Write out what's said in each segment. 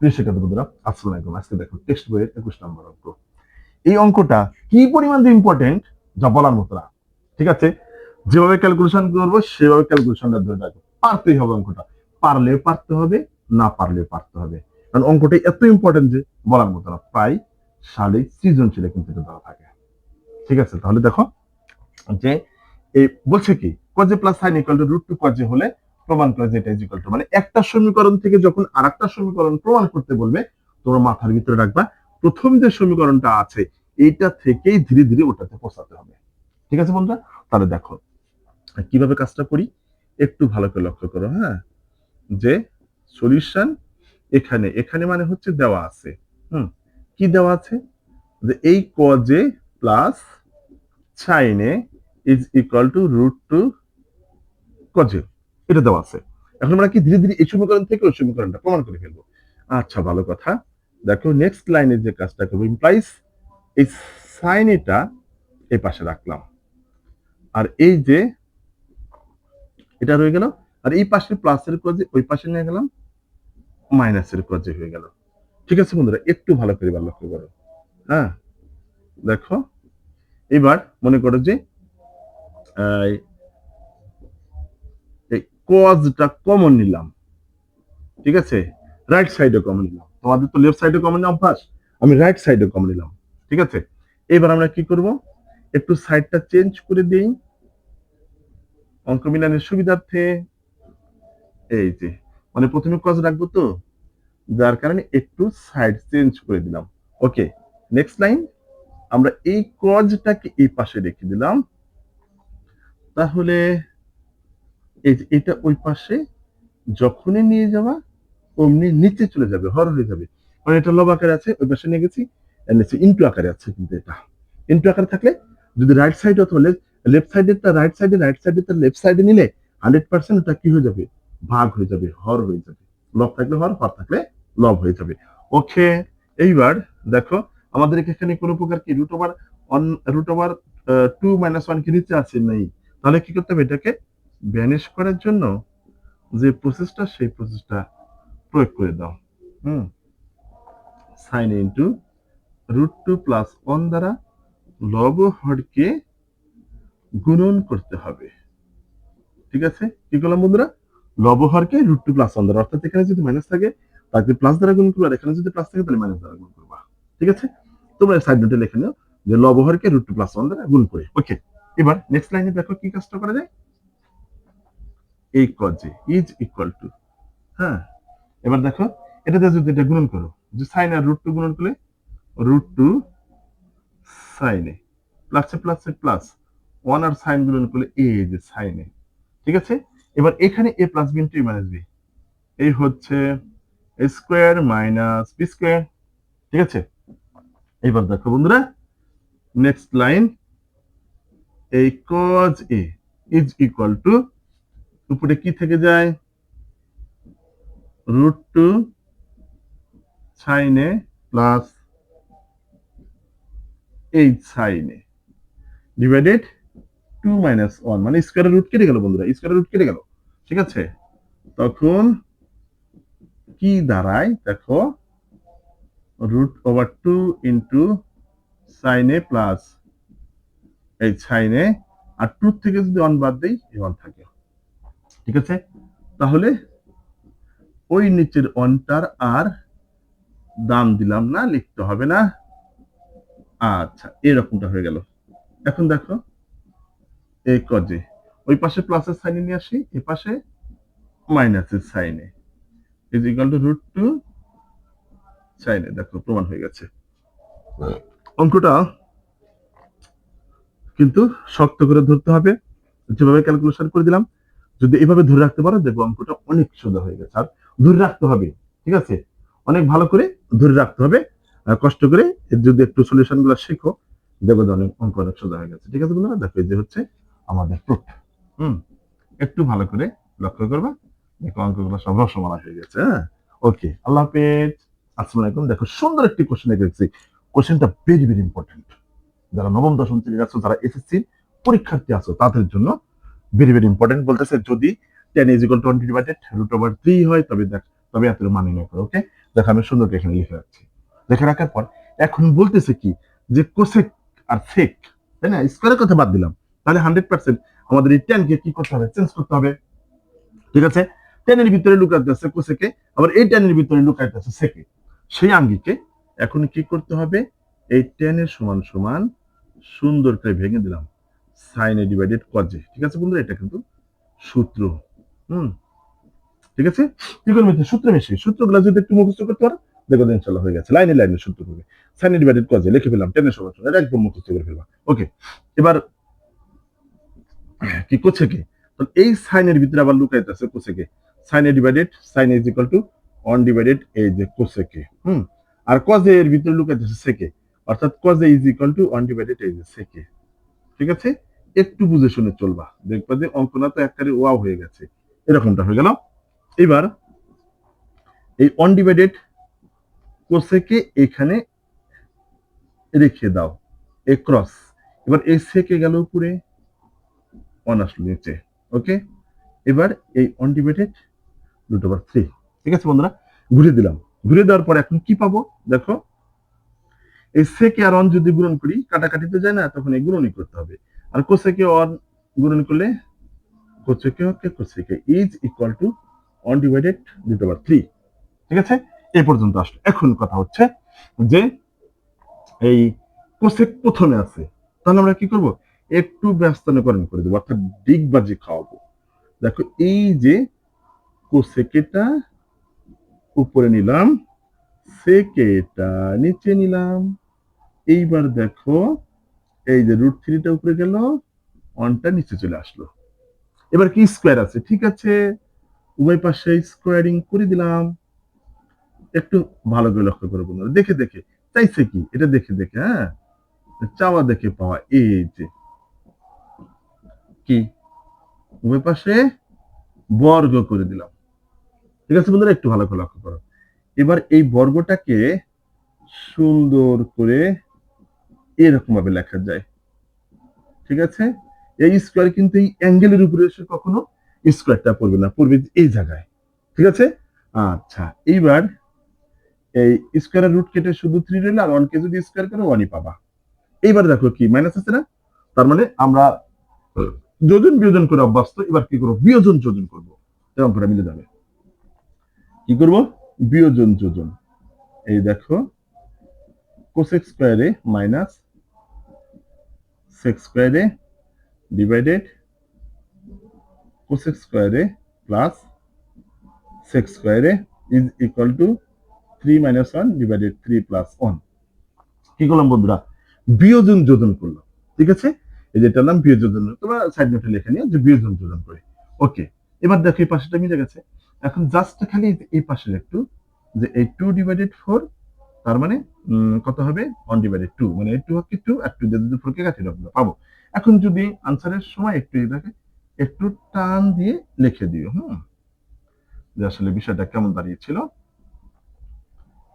প্রিয় বন্ধুরা, আসসালামু আলাইকুম। আজকে দেখো টেক্সট বইয়ের একুশ নম্বর অঙ্ক। এই অঙ্কটা কি পরিমাণ ইম্পর্টেন্ট যা বলার মতো না। ঠিক আছে? যেভাবে ক্যালকুলেশন করব, সেভাবে ক্যালকুলেশনটা ধরে রাখব পারতেই হবে অঙ্কটা। পারলে পারতে হবে, না পারলে পারতে হবে। কারণ অঙ্কটা এত ইম্পর্টেন্ট যে বলার মতো না। প্রায় সাড়ে সৃজনশীলে কিন্তু এটা দেওয়া থাকে। ঠিক আছে? তাহলে দেখো যে এই বলছে কি cos A plus sine equal to root two cos A হলে প্রমাণ করে যে এটা ইজ ইকুয়াল টু মানে একটা সমীকরণ থেকে যখন আর একটা সমীকরণ প্রমাণ করতে বলবে, তোমরা মাথার ভিতরে রাখবা, প্রথম যে সমীকরণটা আছে, এইটা থেকেই ধীরে ধীরে ওটাতে পৌঁছাতে হবে। ঠিক আছে বন্ধুরা? তাহলে দেখো, কীভাবে কাজটা করি? একটু ভালো করে লক্ষ্য করো হ্যাঁ? যে সলিউশন এখানে এখানে মানে হচ্ছে দেওয়া আছে। হুম, কি দেওয়া আছে? যে এই cos A plus sine A is equal to root two cos A এটা দেওয়া আছে। এখন আমরা কি ধীরে ধীরে এই সমীকরণ থেকে ওই সমীকরণটা প্রমাণ করে ফেলব? আচ্ছা ভালো কথা। দেখো নেক্সট লাইনে যে কাজটা করব ইমপ্লাইজ এই সাইন এটা এই পাশে রাখলাম। আর এই যে এটা রয়ে গেল, আর এই পাশে প্লাসের কজে ওই পাশে নিয়ে গেলাম মাইনাসের কজে হয়ে গেল। ঠিক আছে বন্ধুরা, একটু ভালো করে এবার লক্ষ্য করো। হ্যাঁ দেখো, এবার মনে করো যে এই কজটা কমন নিলাম। ঠিক আছে? রাইট সাইডে কমন নিলাম। তোমাদের তো লেফট সাইডে কমন অভ্যাস? আমি রাইট সাইডে কমন নিলাম। ঠিক আছে? এবার আমরা কি করব? একটু সাইডটা চেঞ্জ করে দিই। অঙ্ক মিলানের সুবিধার্থে। এই যে মানে প্রথমে কজ রাখব তো? যার কারণে একটু সাইড চেঞ্জ করে দিলাম। ওকে নেক্সট লাইন আমরা এই কজটাকে এই পাশে রেখে দিলাম। তাহলে এটা ওই পাশে যখনই নিয়ে যাওয়া, অমনি নিচে চলে যাবে হর হয়ে যাবে। মানে এটা লব আকারে আছে, ওই পাশে নিয়ে গেছি এর ইন্টু আকারে আছে কিন্তু এটা। ইন্টু আকারে থাকলে যদি রাইট সাইড অথবা লেফট সাইডের তা রাইট সাইডে রাইট সাইডে তার লেফট সাইডে নিলে হান্ড্রেড পার্সেন্ট ওটা কি হয়ে যাবে? ভাগ হয়ে যাবে, হর হয়ে যাবে। লব থাকলে হর হর থাকলে লব হয়ে যাবে। ওকে, এইবার দেখো, আমাদের এখানে কোনো প্রকার কি root over one root over two minus one কি নিচে আছে? নেই। তাহলে কি করতে হবে এটাকে ব্যানিশ করার জন্য যে প্রসেসটা সেই প্রসেসটা প্রয়োগ করে দাও। হুম? Sine into root two plus one দ্বারা লব হরকে গুণন করতে হবে। ঠিক আছে? কি করলাম বন্ধুরা? লব হরকে রুট টু প্লাস ওয়ান দ্বারা। অর্থাৎ এখানে যদি মাইনাস থাকে তাকে প্লাস দ্বারা গুণ করবা এখানে যদি প্লাস থাকে, তাহলে মাইনাস দ্বারা গুণ করবা। ঠিক আছে? তোমরা সাইড নোটে লিখে নিও যে লব হরকে রুট টু প্লাস ওয়ান দ্বারা গুণ করে। ওকে এবার নেক্সট লাইনে দেখো কি কাজটা করা যায়? এই কজে ইজ ইকুয়াল টু হ্যাঁ? এবার দেখো, এটাতে যদি এটা গুণন করো যে সাইন আর রুট টু গুণন করলে রুট টু সাইনে প্লাসে প্লাসে প্লাস ওয়ান আর সাইন গুণন করলে এ যে সাইনে ঠিক আছে? এবার এখানে A plus B into minus B এই হচ্ছে A square minus B square ঠিক আছে? এবার দেখো বন্ধুরা নেক্সট লাইন এই cos A is equal to উপরে কি থেকে যায়? Root two sine A plus eight sine A divided two minus one মানে স্কোয়ারের রুট কেটে গেল বন্ধুরা স্কোয়ারের রুট কেটে গেল। ঠিক আছে? তখন কি দাঁড়ায়? দেখো root over two into sine A plus এই সাইনে আর টু থেকে যদি ওয়ান বাদ দেই ওয়ান থাকে। ঠিক আছে? তাহলে ওই নিচের অনটার আর দাম দিলাম না, লিখতে হবে না। আচ্ছা এরকমটা হয়ে গেল। এখন দেখো এই কজে ওই পাশে প্লাসের সাইনে নিয়ে আসি, এ পাশে মাইনাসের sine A is equal to root two sine A দেখো, প্রমাণ হয়ে গেছে। অঙ্কটা কিন্তু শক্ত করে ধরতে হবে। যেভাবে ক্যালকুলেশন করে দিলাম যদি এভাবে ধরে রাখতে পারো, দেখব অঙ্কটা অনেক সোজা হয়ে গেছে। আর ধরে রাখতে হবে, ঠিক আছে? অনেক ভালো করে ধরে রাখতে হবে। কষ্ট করে যদি একটু সলিউশনগুলো শেখো, দেখব অনেক অঙ্ক অনেক সোজা হয়ে গেছে। ঠিক আছে বন্ধুরা? দেখো যে হচ্ছে আমাদের প্রুফ হুম? একটু ভালো করে লক্ষ্য করবা। দেখো অঙ্কগুলো সব রসমালা হয়ে গেছে হ্যাঁ? ওকে আল্লাহ হাফেজ। আসসালামু আলাইকুম। দেখো সুন্দর একটি কোশ্চেন দেখছি। কোশ্চেনটা ভেরি ভেরি ইম্পর্টেন্ট যারা নবম, দশম শ্রেণির আছো, যারা এসএসসি পরীক্ষার্থী আছো, তাদের জন্য ভেরি ভেরি ইম্পর্টেন্ট বলতেছে, যদি ten is equal twenty divided root over three হয়, তবে দেখ, তবে এত মানে নির্ণয় করো ওকে দেখো, আমি সুন্দর এখানে লিখে রাখছি। লিখে রাখার পর, এখন বলতেছে কি, যে কোসেক আর সেক তাই না? স্কোয়ারের কথা বাদ দিলাম। তাহলে হান্ড্রেড পার্সেন্ট আমাদের এই টেনকে কি করতে হবে? চেঞ্জ করতে হবে। ঠিক আছে? টেনের ভিতরে লুকাতে আছে কোসেকে আবার এই টেনের ভিতরে লুকাইতে আছে সেকে সেই আঙ্গিকে এখন কি করতে হবে? এই টেনের সমান সমান সুন্দর করে ভেঙে দিলাম। সাইনে ডিভাইডেড কজে ঠিক আছে বন্ধুরা? এটা কিন্তু সূত্র, হুম? ঠিক আছে? ত্রিকোণমিতির সূত্র মিশে সূত্রগুলো যদি একটু মুখস্থ করতে পারো, দেখো ইনশাল্লাহ হয়ে গেছে। লাইনে লাইনে সূত্র করবে সাইনে ডিভাইডেড কজে লিখে ফেললাম টেনের সমান এটা একদম মুখস্থ করে ফেলবা। ওকে এবার কি করছে কি? তো এই সাইনের ভিতরে আবার লুকাইতে আছে cosec A sine A divided sine is equal to one divided এই যে কোসেকে হুম? আর কজে এর ভিতরে লুকাইতে আছে সেকে অর্থাৎ cos A is equal to one divided এই যে সেকে ঠিক আছে? একটু বুঝে শুনে চলবা। দেখবা যে অঙ্কনা তো একবারে ওয়াও হয়ে গেছে। এরকমটা হয়ে গেল। এবার এই অন ডিভাইডেড কোসেকে এখানে রেখে দাও। এ ক্রস এবার এই সেকে গেল উপরে আসলো নিচে। ওকে এবার এই one divided root over three ঠিক আছে বন্ধুরা? ঘুরে দিলাম। ঘুরে দেওয়ার পর এখন কি পাবো? দেখো। এই সেকে আর অন যদি গুণন করি, কাটাকাটিতে যায় না, তখন এই গুণনই করতে হবে। আর কোসেকে অন গুণন করলে cosec A okay cosec A is equal to one divided root over three ঠিক আছে? এই পর্যন্ত আসলো। এখন কথা হচ্ছে যে এই কোসেক প্রথমে আছে, তাহলে আমরা কি করব? একটু ব্যস্তানুকরণ করে দেবো, অর্থাৎ ডিগ ডিগবাজি খাওয়াবো। দেখো, এই যে কোসেকেটা উপরে নিলাম, সেকেটা নিচে নিলাম। এইবার দেখো এই যে রুট থ্রিটা উপরে গেল ওয়ানটা নিচে চলে আসলো। এবার কি স্কোয়ার আছে? ঠিক আছে, উভয় পাশে স্কোয়ারিং করে দিলাম। একটু ভালো করে লক্ষ্য করে বন্ধুরা। দেখে দেখে। চাইছে কি? এটা দেখে দেখে হ্যাঁ? চাওয়া দেখে পাওয়া। এই যে। কি? উভয় পাশে বর্গ করে দিলাম। ঠিক আছে বন্ধুরা? একটু ভালো করে লক্ষ্য করো। এবার এই বর্গটাকে সুন্দর করে এরকম ভাবে লেখা যায়। ঠিক আছে? এই স্কোয়ার কিন্তু এই অ্যাঙ্গেলের উপরে এসে কখনো স্কোয়ারটা পড়বে না, পড়বে এই জায়গায়। ঠিক আছে? আচ্ছা এইবার এই স্কোয়ারের রুট কেটে শুধু থ্রি রইল আর ওয়ানকে যদি স্কোয়ার করে ওয়ানই পাবা। এইবার দেখো কি মাইনাস আছে না? তার মানে আমরা যোজন বিয়োজন করে অভ্যস্ত, এবার কি করব? বিয়োজন যোজন করব। এরকম করে মিলে যাবে। কি করব? বিয়োজন যোজন। এই দেখো cosec square A minus sec square A divided cosec square A plus sec square A is equal to three minus one divided three plus one কি করলাম বন্ধুরা? বিয়োজন যোজন করলাম, ঠিক আছে? এই যেটার নাম বিয়োজন যোজন। তোমরা সাইড নোটে লিখে নিও যে বিয়োজন যোজন করে। ওকে এবার দেখো এই পাশেটা মিলে গেছে। এখন জাস্ট খালি এই পাশের একটু, যে এই টু ডিভাইডেড ফোর তার মানে কত হবে? ওয়ান ডিভাইডেড টু মানে টু হচ্ছে টু আর টু দিয়ে ফোরকে আমরা পাবো। এখন যদি আনসারের সময় একটু এটাকে একটু টান দিয়ে লিখে দিও, হুম? যে আসলে বিষয়টা কেমন দাঁড়িয়েছিল।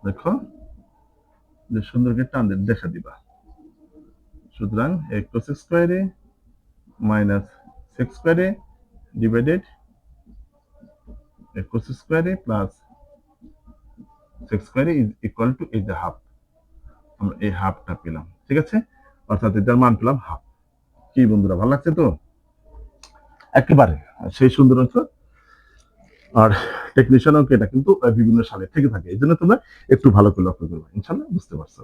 দেখো, যে সুন্দর করে টান দিয়ে দেখা দিবা। সুতরাং এক স্কোয়ারে মাইনাস সিক্স স্কোয়ারে ডিভাইডেড এক কোস স্কোয়ারে প্লাস ইজ ইকুয়াল টু এই যে হাফ আমরা এই হাফটা পেলাম, ঠিক আছে? অর্থাৎ এটার মান পেলাম হাফ কি বন্ধুরা, ভালো লাগছে তো? একেবারে, সেই সুন্দর অংশ। আর টেকনিশিয়ানও এটা কিন্তু বিভিন্ন সালে থেকে থাকে। এই জন্য তোমরা একটু ভালো করে লক্ষ্য করবে, ইনশাল্লাহ, বুঝতে পারছ।